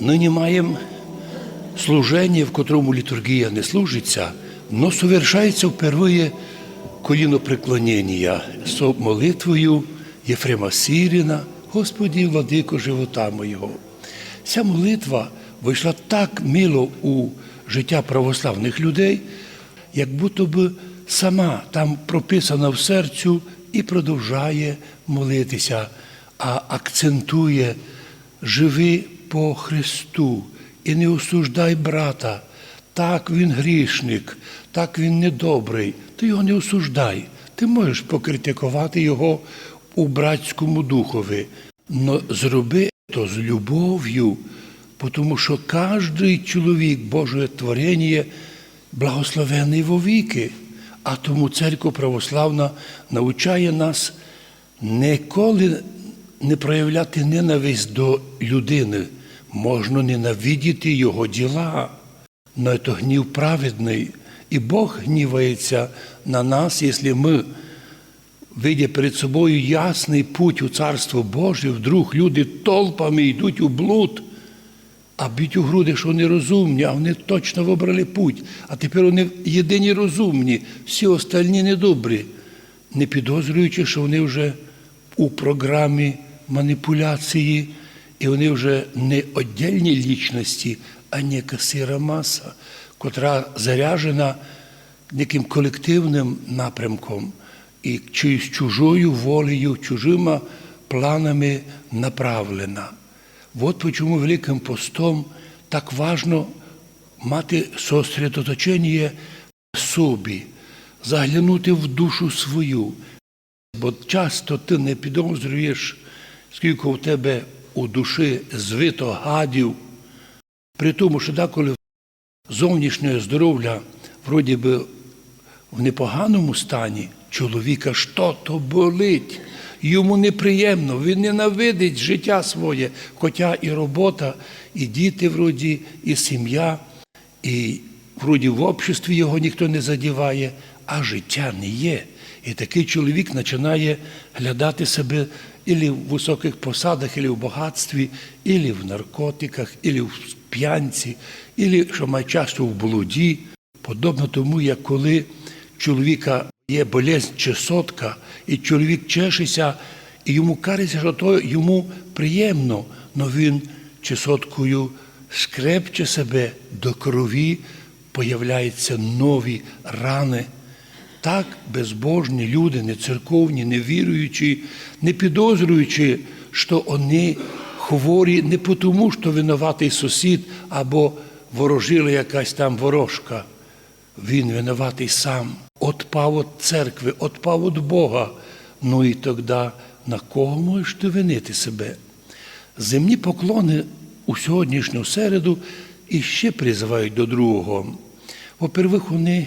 Нині маємо служення, в котрому літургія не служиться, но совершається впервые колінопреклонення з молитвою Єфрема Сіріна, Господі, владико живота моєго. Ця молитва вийшла так мило у життя православних людей, як будто би сама там прописана в серцю і продовжує молитися, а акцентує живи по Христу і не осуждай брата. Так він грішник, так він недобрий. Ти його не осуждай. Ти можеш покритикувати його у братському духові. Но зроби то з любов'ю, тому що кожен чоловік Божое творення благословений вовіки. А тому церква православна навчає нас ніколи не проявляти ненависть до людини. Можна ненавидіти його діла, але це гнів праведний. І Бог гнівається на нас, якщо ми, видя перед собою ясний путь у Царство Боже, вдруг люди толпами йдуть у блуд, а б'ють у груди, що вони розумні, а вони точно вибрали путь. А тепер вони єдині розумні, всі остальні недобрі, не підозрюючи, що вони вже у програмі маніпуляції, і вони вже не віддільні лічності, а нека сира маса, котра заряжена неким колективним напрямком і чиюсь чужою волею, чужими планами направлена. От почему Великим постом так важно мати сосредоточення собі, заглянути в душу свою. Бо часто ти не підозрюєш, скільки у тебе у душі звито гадів, при тому, що деколи зовнішнє здоров'я вроді би в непоганому стані, чоловіка що то болить. Йому неприємно, він ненавидить життя своє, хоча і робота, і діти вроді, і сім'я, і вроді в обществі його ніхто не задіває, а життя не є. І такий чоловік починає глядати себе ілі в високих посадах, ілі в багатстві, ілі в наркотиках, ілі в п'янці, ілі, що найчасто в блуді, подобно тому, як коли чоловіка є болезнь чесотка, і чоловік чешеться, і йому кажеться, що то йому приємно, але він чесоткою скрепче себе до крові, появляються нові рани. Так безбожні люди, не церковні, не віруючі, не підозрюючи, що вони хворі не тому, що винуватий сусід або ворожила якась там ворожка. Він винуватий сам. Отпав від церкви, отпав від Бога. Ну і тоді на кого можеш ти винити себе? Земні поклони у сьогоднішню середу іще призивають до другого. По-первых, вони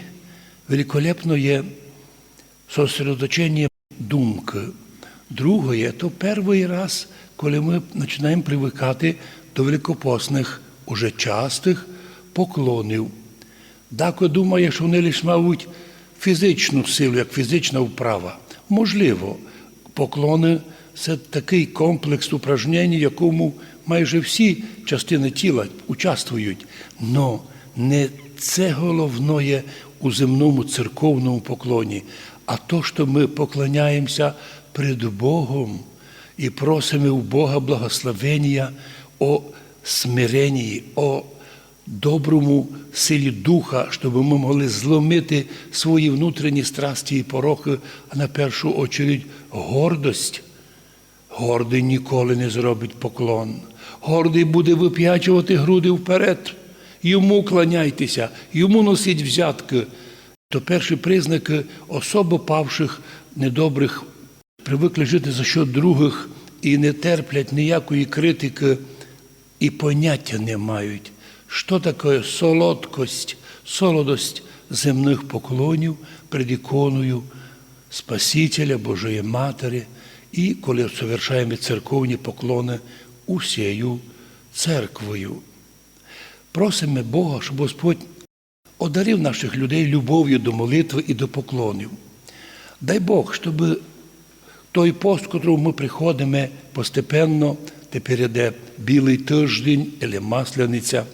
великолепно є сосредоточення думки. Друге, то перший раз, коли ми починаємо привикати до великопосних, уже частих поклонів. Дако думає, що вони лише мають фізичну силу, як фізична вправа. Можливо, поклони це такий комплекс упражнень, якому майже всі частини тіла участвують. Но не це головне у земному церковному поклоні, а то, що ми поклоняємося перед Богом і просимо у Бога благословення о смиренні, о доброму силі духа, щоб ми могли зломити свої внутрішні страсті і порохи, а на першу очередь гордость. Гордий ніколи не зробить поклон. Гордий буде вип'ячувати груди вперед. Йому кланяйтеся, йому носіть взятки. То перші признаки особо павших, недобрих, привикли жити за що других і не терплять ніякої критики, і поняття не мають. Що таке солодкость, солодость земних поклонів перед іконою Спасителя Божої Матері і коли совершаємо церковні поклони усією церквою. Просимо Бога, щоб Господь одарив наших людей любов'ю до молитви і до поклонів. Дай Бог, щоб той пост, котрому ми приходимо постепенно, тепер іде білий тиждень або масляниця.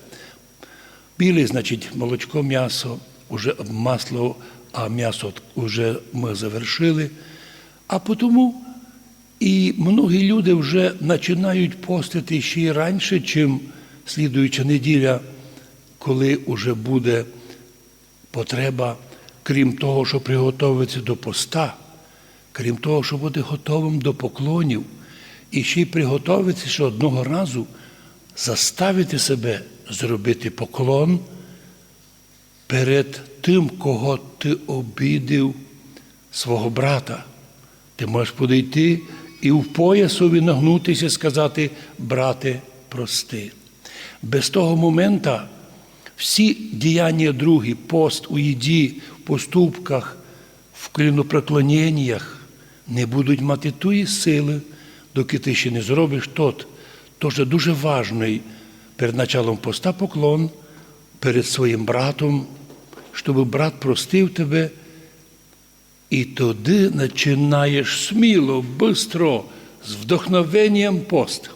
Білий, значить, молочко, м'ясо, уже масло, а м'ясо вже ми завершили. А тому і многі люди вже починають постити ще й раніше, чим слідуюча неділя, коли вже буде потреба, крім того, що приготуватися до поста, крім того, що бути готовим до поклонів, і ще й приготуватися, що одного разу заставити себе зробити поклон перед тим, кого ти обідив свого брата. Ти можеш подійти і в поясові нагнутися сказати, брате, прости. Без того моменту всі діяння другі, пост у їді, в поступках, в клінопреклоненнях не будуть мати тої сили, доки ти ще не зробиш тот. Тож дуже важний перед началом поста поклон перед своїм братом, щоб брат простив тебе. І тоді починаєш сміло, бистро, з вдохновенням пост.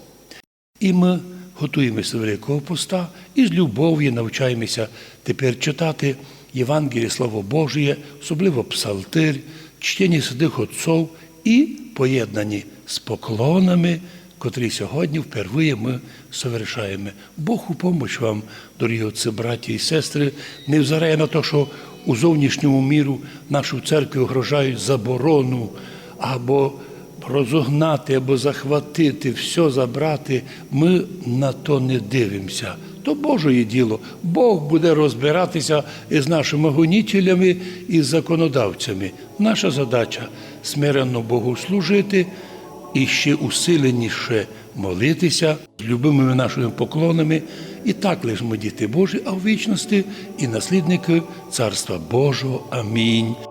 І ми готуємося до Великого поста і з любов'ю навчаємося тепер читати Євангеліє Слово Божє, особливо псалтир, чтення святих отців і поєднані з поклонами, котрі сьогодні впервые ми совершаємо. Бог у помощь вам, дорогі отці, браті і сестри, невзирає на те, що у зовнішньому міру нашу церкву огрожають заборону або розогнати, або захватити, все забрати. Ми на то не дивимося. То Божоє діло. Бог буде розбиратися із нашими гонітелями і законодавцями. Наша задача смиренно Богу служити і ще усиленіше молитися з любимими нашими поклонами. І так лиш ми діти Божі, а в вічності і наслідники Царства Божого. Амінь.